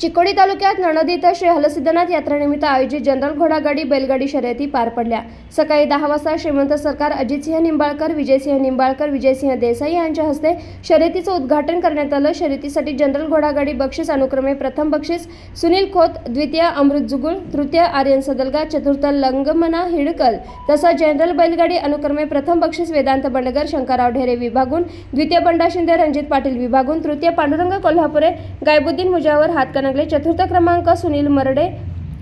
चिकोडी तालुक्यात नणद इथं श्री हलसिद्धनाथ यात्रेनिमित्त आयोजित जनरल घोडागाडी बैलगाडी शर्यती पार पडल्या. सकाळी दहा वाजता श्रीमंत सरकार अजितसिंह निंबाळकर विजयसिंह निंबाळकर विजयसिंह देसाई यांच्या हस्ते शर्यतीचं उद्घाटन करण्यात आलं. शर्यतीसाठी जनरल घोडागाडी बक्षीस अनुक्रमे प्रथम बक्षीस सुनील खोत द्वितीय अमृत जुगुळ तृतीय आर्यन सदलगा चतुर्थ लंगमना हिडकल तसा जनरल बैलगाडी अनुक्रमे प्रथम बक्षीस वेदांत बंडगर शंकरराव ढेरे विभागून द्वितीय बंडा शिंदे रणजित पाटील विभागून तृतीय पांडुरंग कोल्हापुरे गायबुद्दीन मुजावर हातकणंगले चतुर्थ क्रमांक सुनील मरडे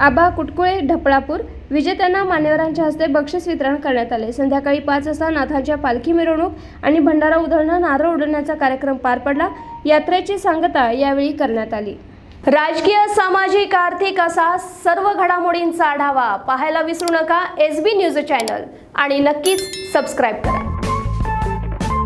आबा कुटकुळे ढपळापूर. विजेत्यांना मान्यवरांच्या हस्ते बक्षीस वितरण करण्यात आले. संध्याकाळी पाच वाजता नाथांच्या पालखी मिरवणूक आणि भंडारा उधळणं नारळ उडवण्याचा कार्यक्रम पार पडला. यात्रेची सांगता यावेळी करण्यात आली. राजकीय सामाजिक आर्थिक असा सर्व घडामोडींचा आढावा पाहायला विसरू नका. S B news channel. आणि नक्कीच सबस्क्राईब करा.